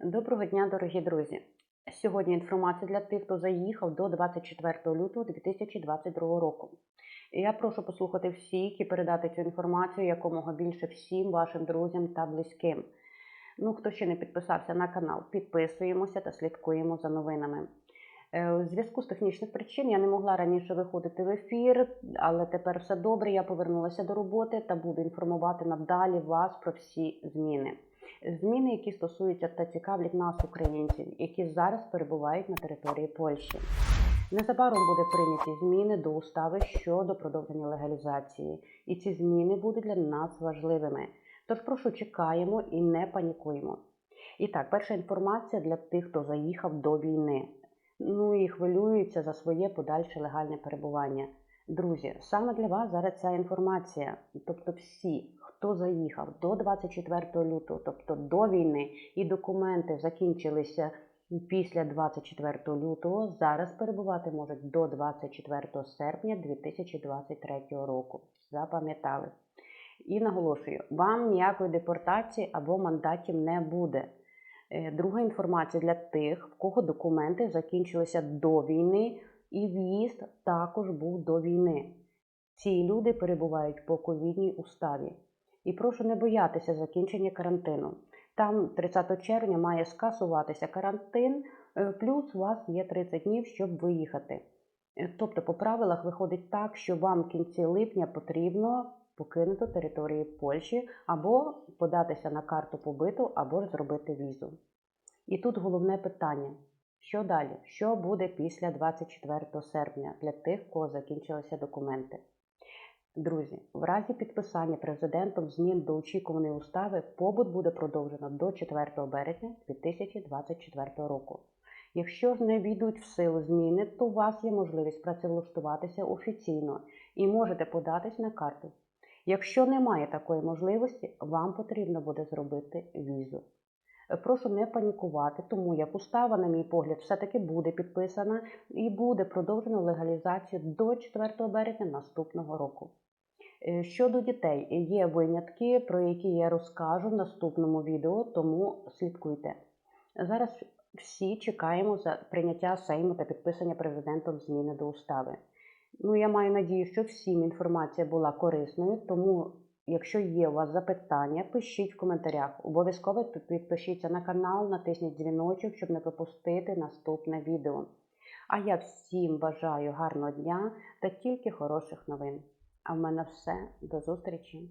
Доброго дня, дорогі друзі! Сьогодні інформація для тих, хто заїхав до 24 лютого 2022 року. Я прошу послухати всіх і передати цю інформацію якомога більше всім вашим друзям та близьким. Ну, хто ще не підписався на канал, підписуємося та слідкуємо за новинами. Е, У зв'язку з технічних причин я не могла раніше виходити в ефір, але тепер все добре. Я повернулася до роботи та буду інформувати надалі вас про всі зміни. Зміни, які стосуються та цікавлять нас, українців, які зараз перебувають на території Польщі. Незабаром буде прийняті зміни до устави щодо продовження легалізації, і ці зміни будуть для нас важливими. Тож прошу чекаємо і не панікуємо. І так, перша інформація для тих, хто заїхав до війни. Ну і хвилюються за своє подальше легальне перебування. Друзі, саме для вас зараз ця інформація, тобто всі, хто заїхав до 24 лютого, тобто до війни, і документи закінчилися після 24 лютого, зараз перебувати можуть до 24 серпня 2023 року. Запам'ятали. І наголошую, вам ніякої депортації або мандатів не буде. Е, Друга інформація для тих, в кого документи закінчилися до війни, і в'їзд також був до війни. Ці люди перебувають по ковідній уставі. І прошу не боятися закінчення карантину. Там 30 червня має скасуватися карантин, е, плюс у вас є 30 днів, щоб виїхати. Е, Тобто, по правилах виходить так, що вам в кінці липня потрібно покинути територію Польщі або податися на карту побиту, або ж зробити візу. І тут головне питання: що далі? Що буде після 24 серпня для тих, кого закінчилися документи? Друзі, в разі підписання президентом змін до очікуваної устави побут буде продовжено до 4 березня 2024 року. Якщо ж не війдуть в силу зміни, то у вас є можливість працевлаштуватися офіційно і можете податись на карту. Якщо немає такої можливості, вам потрібно буде зробити візу. Прошу не панікувати, тому як устава, на мій погляд, все-таки буде підписана і буде продовжено легалізацію до 4 березня наступного року. Е, Щодо дітей, є винятки, про які я розкажу в наступному відео, тому слідкуйте. Зараз всі чекаємо за прийняття Сейму та підписання президентом зміни до устави. Ну, я маю надію, що всім інформація була корисною, тому, якщо є у вас запитання, пишіть в коментарях. Обов'язково підпишіться на канал, натисніть дзвіночок, щоб не пропустити наступне відео. А я всім бажаю гарного дня та тільки хороших новин. А в мене все. До зустрічі!